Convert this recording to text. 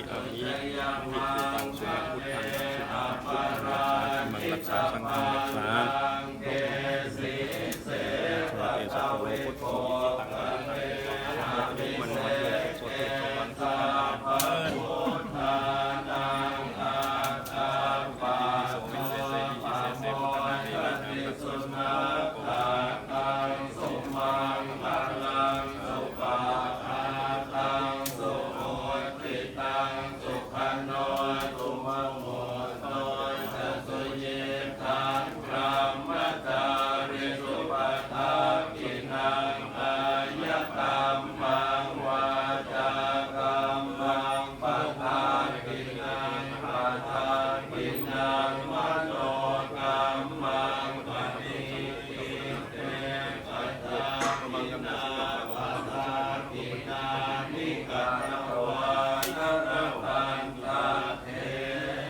หิอหิหิสุตังสุนัขพุทธังสุตังพุทธังมังรักษาสังฆังรักษาโลกเอสะโพพุทโธ ติตัง